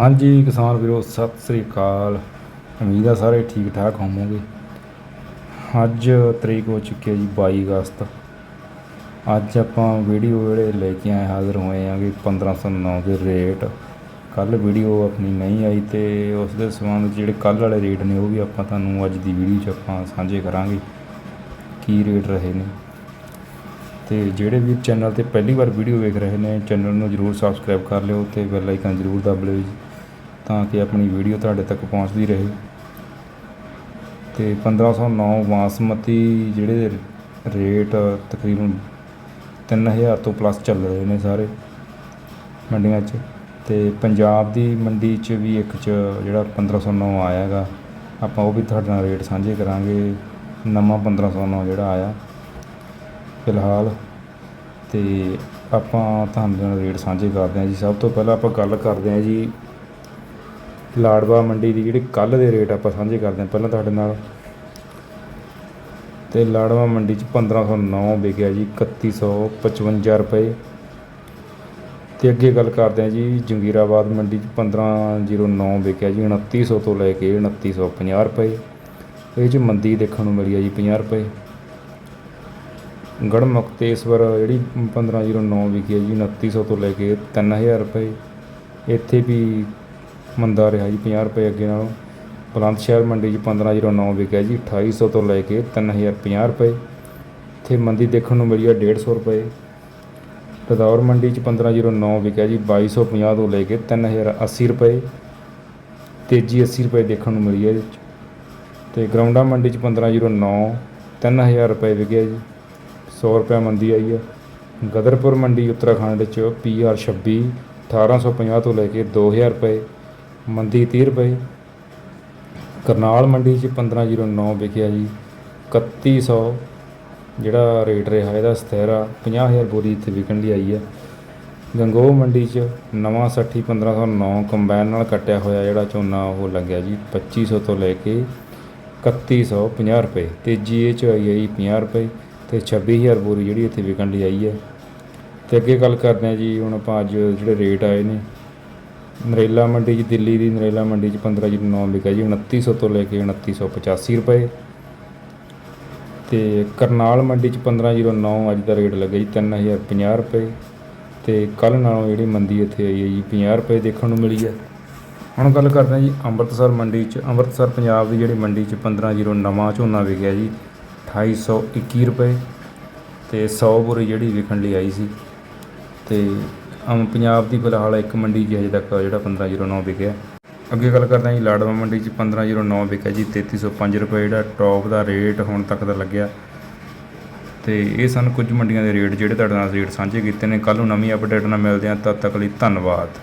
ਹਾਂਜੀ ਕਿਸਾਨ ਵੀਰੋ, ਸਤਿ ਸ੍ਰੀ ਅਕਾਲ। ਉਮੀਦ ਆ ਸਾਰੇ ਠੀਕ ਠਾਕ ਹੋਵੋਗੇ। ਅੱਜ ਤਰੀਕ ਹੋ ਚੁੱਕੀ ਹੈ ਜੀ 22 ਅਗਸਤ। ਅੱਜ ਆਪਾਂ ਵੀਡੀਓ ਜਿਹੜੇ ਲੈ ਕੇ ਆਏ ਹਾਜ਼ਰ ਹੋਏ ਆਂਗੇ 1509 ਦੇ ਰੇਟ। ਕੱਲ ਵੀਡੀਓ ਆਪਣੀ ਨਹੀਂ ਆਈ ਤੇ ਉਸ ਦੇ ਸੰਬੰਧ ਜਿਹੜੇ ਕੱਲ ਵਾਲੇ ਰੇਟ ਨੇ ਉਹ ਵੀ ਆਪਾਂ ਤੁਹਾਨੂੰ ਅੱਜ ਦੀ ਵੀਡੀਓ 'ਚ ਆਪਾਂ ਸਾਂਝੇ ਕਰਾਂਗੇ ਕੀ ਰੇਟ ਰਹੇ ਨੇ। ਤੇ ਜਿਹੜੇ ਵੀ ਚੈਨਲ ਤੇ ਪਹਿਲੀ ਵਾਰ ਵੀਡੀਓ ਵੇਖ ਰਹੇ ਨੇ, ਚੈਨਲ ਨੂੰ ਜਰੂਰ ਸਬਸਕ੍ਰਾਈਬ ਕਰ ਲਿਓ ਤੇ ਬੈਲ ਆਈਕਨ ਜਰੂਰ ਦਬ ਲਿਓ ਜੀ। ਤਾਂ ਕਿ ਆਪਣੀ ਵੀਡੀਓ ਤੁਹਾਡੇ ਤੱਕ ਪਹੁੰਚਦੀ ਰਹੇ। ਤੇ 1509 ਬਾਸਮਤੀ ਜਿਹੜੇ ਰੇਟ ਤਕਰੀਬਨ 3000 ਤੋਂ ਪਲੱਸ ਚੱਲ ਰਹੇ ਨੇ ਸਾਰੇ ਮੰਡੀਆਂ 'ਚ। ਤੇ ਪੰਜਾਬ ਦੀ ਮੰਡੀ 'ਚ ਵੀ ਇੱਕ 'ਚ ਜਿਹੜਾ 1509 ਆਇਆ ਹੈਗਾ ਆਪਾਂ ਉਹ ਵੀ ਤੁਹਾਡੇ ਨਾਲ ਰੇਟ ਸਾਂਝੇ ਕਰਾਂਗੇ। ਨਵਾਂ 1509 ਜਿਹੜਾ ਆਇਆ, ਫਿਲਹਾਲ। ਤੇ ਆਪਾਂ ਤੁਹਾਨੂੰ ਰੇਟ ਸਾਂਝੇ ਕਰਦੇ ਹਾਂ ਜੀ। ਸਭ ਤੋਂ ਪਹਿਲਾਂ ਆਪਾਂ ਗੱਲ ਕਰਦੇ ਹਾਂ ਜੀ ਲਾੜਵਾ ਮੰਡੀ ਦੀ ਜਿਹੜੀ ਕੱਲ ਦੇ ਰੇਟ ਆਪਾਂ ਸਾਂਝੇ ਕਰਦੇ ਹਾਂ, ਪਹਿਲਾਂ ਤੁਹਾਡੇ ਨਾਲ। ਤੇ ਲਾੜਵਾ ਮੰਡੀ 'ਚ 1509 ਵਿਕਿਆ ਜੀ 3155 ਰੁਪਏ। ਤੇ ਅੱਗੇ ਗੱਲ ਕਰਦੇ ਹਾਂ ਜੀ, ਜੰਗੀਰਾਬਾਦ ਮੰਡੀ 'ਚ 1509 ਵਿਕਿਆ ਜੀ 2900 ਤੋਂ ਲੈ ਕੇ 2950 ਰੁਪਏ। ਇਹ 'ਚ ਮੰਦੀ ਦੇਖਣ ਨੂੰ ਮਿਲੀ ਹੈ ਜੀ 50 ਰੁਪਏ। ਗੜਮੁਕਤੇਸ਼ਵਰ ਜਿਹੜੀ 1509 ਵਿਕੀ ਹੈ ਜੀ 2900 ਤੋਂ ਲੈ ਕੇ 3000 ਰੁਪਏ। ਇੱਥੇ ਵੀ ਮੰਦਾ ਰਿਹਾ ਜੀ 50 ਰੁਪਏ ਅੱਗੇ ਨਾਲੋਂ। ਬੁਲੰਦ ਸ਼ਹਿਰ ਮੰਡੀ 'ਚ 1509 ਵਿਕਿਆ ਜੀ 2800 ਤੋਂ ਲੈ ਕੇ 3050 ਰੁਪਏ। ਇੱਥੇ ਮੰਦੀ ਦੇਖਣ ਨੂੰ ਮਿਲੀ ਹੈ 150 ਰੁਪਏ। ਰਦੌਰ ਮੰਡੀ 'ਚ 1509 ਵਿਕਿਆ ਜੀ 2250 ਤੋਂ ਲੈ ਕੇ 3080 ਰੁਪਏ। ਤੇਜੀ 80 ਰੁਪਏ ਦੇਖਣ ਨੂੰ ਮਿਲੀ ਹੈ ਇਹਦੇ ਤੇ ਗਰਾਊਂਡਾ ਮੰਡੀ 'ਚ 1509 3000 ਰੁਪਏ ਵਿਕਿਆ ਜੀ। 100 ਰੁਪਏ ਮੰਦੀ ਆਈ ਹੈ। ਗਦਰਪੁਰ ਮੰਡੀ ਉੱਤਰਾਖੰਡ 'ਚ ਪੀ ਆਰ 26 1850 ਤੋਂ ਲੈ ਕੇ 2000 ਰੁਪਏ। ਮੰਦੀ 30 ਰੁਪਏ। ਕਰਨਾਲ ਮੰਡੀ 'ਚ 1509 ਵਿਕਿਆ ਜੀ। 3100 ਜਿਹੜਾ ਰੇਟ ਰਿਹਾ ਇਹਦਾ ਸਥਿਰ ਆ। 50000 ਬੋਰੀ ਇੱਥੇ ਵਿਕਣ ਲਈ ਆਈ ਹੈ ਗੰਗੋਹ ਮੰਡੀ 'ਚ ਨਵਾਂ 60 1509 ਕੰਬਾਈਨ ਨਾਲ ਕੱਟਿਆ ਹੋਇਆ ਜਿਹੜਾ ਝੋਨਾ ਉਹ ਲੱਗਿਆ ਜੀ 2500 ਤੋਂ ਲੈ ਕੇ 3150 ਰੁਪਏ। ਤੇਜੀ ਇਹ 'ਚ ਆਈ ਹੈ ਜੀ 50 ਰੁਪਏ ਤੇ 26000 ਬੋਰੀ ਜਿਹੜੀ ਇੱਥੇ ਵਿਕਣ ਲਈ ਆਈ ਹੈ ਤੇ ਅੱਗੇ ਗੱਲ ਕਰਦੇ ਹਾਂ ਜੀ, ਹੁਣ ਆਪਾਂ ਅੱਜ ਜਿਹੜੇ ਰੇਟ ਆਏ ਨੇ ਨਰੇਲਾ ਮੰਡੀ 'ਚ, ਦਿੱਲੀ ਦੀ ਨਰੇਲਾ ਮੰਡੀ 'ਚ 1509 ਵਿਕਿਆ ਜੀ 2900 ਤੋਂ ਲੈ ਕੇ 2985 ਰੁਪਏ। ਤੇ ਕਰਨਾਲ ਮੰਡੀ 'ਚ 1509 ਅੱਜ ਦਾ ਰੇਟ ਲੱਗਿਆ ਜੀ 3050 ਰੁਪਏ। ਤੇ ਕੱਲ ਨਾਲੋਂ ਜਿਹੜੀ ਮੰਦੀ ਇੱਥੇ ਆਈ ਹੈ ਜੀ 50 ਰੁਪਏ ਦੇਖਣ ਨੂੰ ਮਿਲੀ ਹੈ। ਹੁਣ ਗੱਲ ਕਰਦੇ ਹਾਂ ਜੀ ਅੰਮ੍ਰਿਤਸਰ ਮੰਡੀ 'ਚ, ਅੰਮ੍ਰਿਤਸਰ ਪੰਜਾਬ ਦੀ ਜਿਹੜੀ ਮੰਡੀ 'ਚ 1509 ਨਵਾਂ ਝੋਨਾ ਵਿਕਿਆ ਜੀ 2821 ਰੁਪਏ। ਤੇ 100 ਬੋਰੀ ਜਿਹੜੀ ਵਿਕਣ ਲਈ ਆਈ ਸੀ। ਤੇ ਅਮ ਪੰਜਾਬ ਦੀ ਫਿਲਹਾਲ ਇੱਕ ਮੰਡੀ 'ਚ ਹਜੇ ਤੱਕ ਜਿਹੜਾ 1509 ਵਿਕਿਆ ਅੱਗੇ ਗੱਲ ਕਰਦੇ ਹਾਂ ਜੀ, ਲਾੜਵਾ ਮੰਡੀ 'ਚ 1509 ਵਿਕਿਆ ਜੀ 3305 ਰੁਪਏ ਜਿਹੜਾ ਟੌਪ ਦਾ ਰੇਟ ਹੁਣ ਤੱਕ ਦਾ ਲੱਗਿਆ। ਤੇ ਇਹ ਸਨ ਕੁਝ ਮੰਡੀਆਂ ਦੇ ਰੇਟ ਜਿਹੜੇ ਤੁਹਾਡੇ ਨਾਲ ਰੇਟ ਸਾਂਝੇ ਕੀਤੇ ਨੇ। ਕੱਲ ਨੂੰ ਨਵੀਂ ਅਪਡੇਟ ਨਾਲ ਮਿਲਦੇ ਹਾਂ। ਤਦ ਤੱਕ ਲਈ ਧੰਨਵਾਦ।